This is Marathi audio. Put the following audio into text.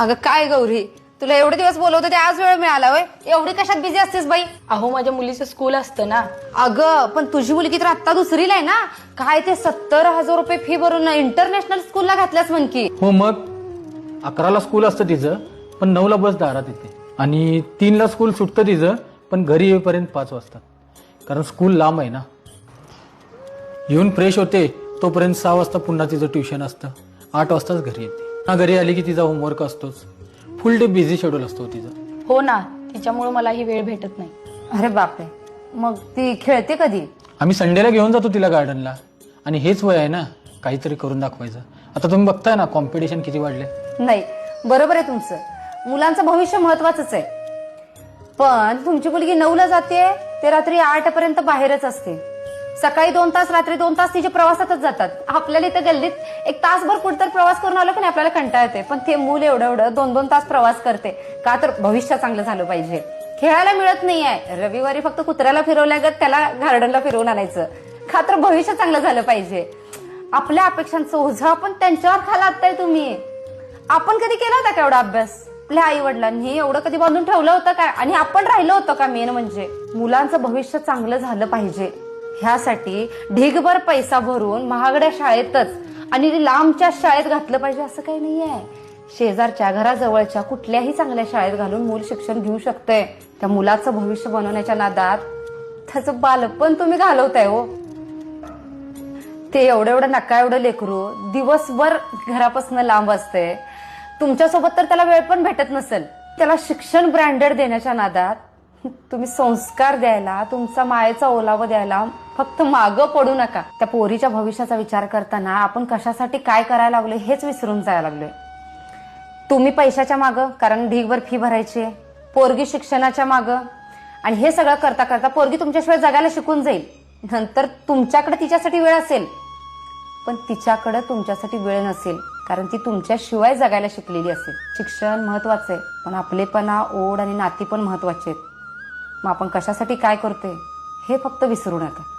अगं काय गौरी? तुला एवढे दिवस बोलवतो ते आज वेळ मिळाला होय? एवढी कशात बिझी असतेस बाई? अहो माझ्या मुलीचं स्कूल असतं ना. अगं पण तुझी मुलगी तर आत्ता दुसरीला आहे ना? काय ते सत्तर हजार रुपये फी भरून इंटरनॅशनल स्कूलला घातल्यास म्हण की. हो मग? अकराला स्कूल असतं तिचं पण नऊला बस दारात येते. आणि तीनला स्कूल सुटतं तिचं पण घरी येईपर्यंत पाच वाजतात. कारण स्कूल लांब आहे ना. येऊन फ्रेश होते तोपर्यंत सहा वाजता पुन्हा तिचं ट्युशन असतं. आठ वाजताच घरी येते. ना घरी आली की तिचा होमवर्क असतोच. फुल डे बिझी शेड्यूल असतो तिचं. हो ना तिच्यामुळे मला ही वेळ भेटत नाही. अरे बापरे. मग ती खेळते कधी? आम्ही संडेला घेऊन जातो तिला गार्डनला आणि हेच वय आहे ना काहीतरी करून दाखवायचं. आता तुम्ही बघताय ना कॉम्पिटिशन किती वाढले नाही बरोबर आहे तुमचं. मुलांचं भविष्य महत्वाचंच आहे. पण तुमची मुलगी नऊला जाते ते रात्री आठ पर्यंत बाहेरच असते. सकाळी दोन तास रात्री दोन तास तिचे प्रवासातच जातात. आपल्याला इथं गल्लीत एक तासभर कुठतर प्रवास करून आलो की नाही आपल्याला कंटाळ येते पण ते मूल एवढं एवढं दोन दोन तास प्रवास करते. का तर भविष्य चांगलं झालं पाहिजे. खेळायला मिळत नाही आहे. रविवारी फक्त कुत्र्याला फिरवल्यागत त्याला गार्डनला फिरवून आणायचं. का तर भविष्य चांगलं झालं पाहिजे. आपल्या अपेक्षांचं ओझं आपण त्यांच्यावर खाला आणताय तुम्ही. आपण कधी केला होता का एवढा अभ्यास? आपल्या आई वडिलांनी एवढं कधी बांधून ठेवलं होतं का? आणि आपण राहिलो होतो का मेन म्हणजे? मुलांचं भविष्य चांगलं झालं पाहिजे. ह्यासाठी ढीगभर पैसा भरून महागड्या शाळेतच आणि लांबच्या शाळेत घातलं पाहिजे असं काही नाही आहे शेजारच्या घराजवळच्या कुठल्याही चांगल्या शाळेत घालून मूल शिक्षण घेऊ शकतंय. त्या मुलाचं भविष्य बनवण्याच्या नादात त्याचं बालपण तुम्ही घालवताय हो. ते एवढं एवढं नका एवढं लेकरू दिवसभर घरापासून लांब असते तुमच्यासोबत तर त्याला वेळ पण भेटत नसेल. त्याला शिक्षण ब्रँडेड देण्याच्या नादात तुम्ही संस्कार द्यायला तुमचा मायेचा ओलावा द्यायला फक्त मागं पडू नका. त्या पोरीच्या भविष्याचा विचार करताना आपण कशासाठी काय करायला लागलोय हेच विसरून जायला लागलोय. तुम्ही पैशाच्या मागं कारण ढीगभर फी भरायची आहे. पोरगी शिक्षणाच्या मागं. आणि हे सगळं करता करता पोरगी तुमच्याशिवाय जगायला शिकून जाईल. नंतर तुमच्याकडे तिच्यासाठी वेळ असेल. पण तिच्याकडे तुमच्यासाठी वेळ नसेल कारण ती तुमच्याशिवाय जगायला शिकलेली असेल. शिक्षण महत्वाचं आहे पण आपलेपणा ओढ आणि नाती पण महत्त्वाचे आहेत. मग आपण कशासाठी काय करतोय हे फक्त विसरू नका.